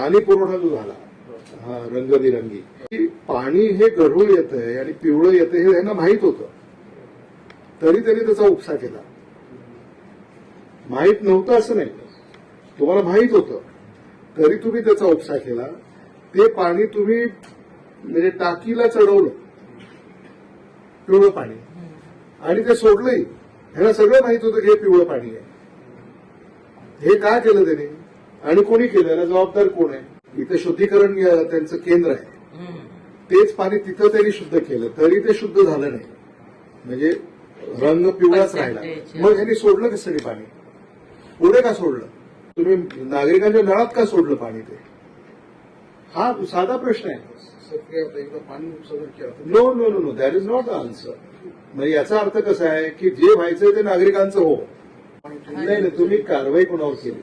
पाणी पुरवठा जो झाला हा रंगबिरंगी पाणी हे गढूळ येत आहे आणि पिवळं येतं हे त्यांना माहीत होतं. तरी त्यांनी त्याचा उपसा केला. माहीत नव्हतं असं नाही. तुम्हाला माहीत होतं. तरी तुम्ही त्याचा उपसा केला. ते पाणी तुम्ही म्हणजे टाकीला चढवलं. पिवळं पाणी. आणि ते सोडलंही. ह्याला सगळं माहीत होतं की हे पिवळं पाणी आहे. हे का केलं त्याने? आणि कोणी केलं याला जबाबदार कोण आहे? इथं शुद्धीकरण त्यांचं केंद्र आहे. तेच पाणी तिथं त्यांनी शुद्ध केलं तरी ते शुद्ध झालं नाही. म्हणजे रंग पिवळाच राहिला. मग ह्यांनी सोडलं कशासाठी पाणी? पुढे का सोडलं? तुम्ही नागरिकांच्या नळात का सोडलं पाणी ते? हा साधा प्रश्न आहे. No no no no that is not the answer म्हणजे याचा अर्थ कसा आहे की जे व्हायचंय ते नागरिकांचं हो. नाही नाही तुम्ही कारवाई कोणावर केली?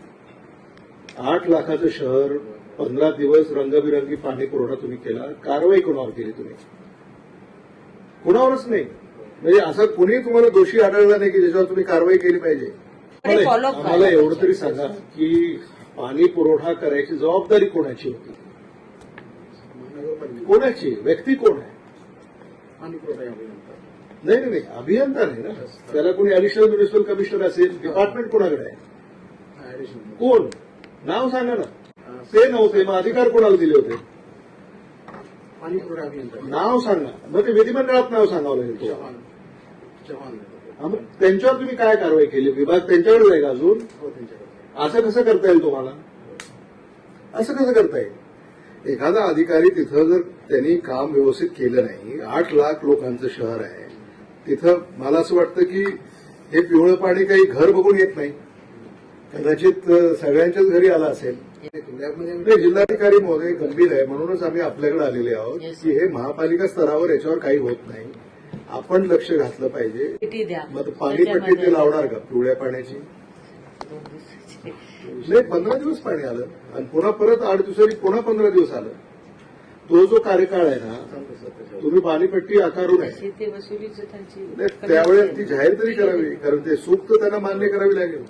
आठ लाखाचं शहर पंधरा दिवस रंगबिरंगी पाणी पुरवठा तुम्ही केला. कारवाई कोणावर केली तुम्ही? कुणावरच नाही. म्हणजे असं कुणी तुम्हाला दोषी आढळला नाही की ज्याच्यावर तुम्ही कारवाई केली पाहिजे. आम्हाला एवढं तरी सांगा की पाणी पुरवठा करायची जबाबदारी कोणाची होती? कोणाची? व्यक्ती कोण आहे? पाणी पुरवठा अभियंता नाही नाही नाही. अभियंता नाही ना. त्याला कोणी ऍडिशनल म्युनिसिपल कमिशनर असेल डिपार्टमेंट कोणाकडे आहे? कोण? नाव सांगा ना. ते नव्हते मग अधिकार कोणाला दिले होते? पाणी पुरवठा अभियंता. नाव सांगा. मग ते विधिमंडळात नाव सांगावं लागेल तुम्हाला. चव्हाण. चव्हाण. हा, मग त्यांच्यावर तुम्ही काय कारवाई केली? विभाग त्यांच्याकडे आहे का अजून? हो त्यांच्याकडे असं कसं करता येईल तुम्हाला? असं कसं करता येईल? एखादा अधिकारी तिथं जर त्यांनी काम व्यवस्थित केलं नाही आठ लाख लोकांचं शहर आहे तिथं मला असं वाटतं की हे पिवळं पाणी काही घर बघून येत नाही. कदाचित सगळ्यांच्याच घरी आलं असेल. जिल्हाधिकारी महोदय गंभीर आहे म्हणूनच आम्ही आपल्याकडे आलेले आहोत. की हे महापालिका स्तरावर याच्यावर काही होत नाही. आपण लक्ष घातलं पाहिजे. मग पाणीपट्टी ते लावणार का? पिवळ्या पाण्याची. नाही पंधरा दिवस पाणी आलं आणि पुन्हा परत आठ दिवसांनी पुन्हा पंधरा दिवस आलं. तो जो कार्यकाळ आहे ना तुम्ही पाणीपट्टी आकारू नये तशी ते वसुलीचं त्यांची नाही, त्यावेळेस ती जाहीर तरी करावी कारण ते सूक्त त्यांना मान्य करावी लागेल.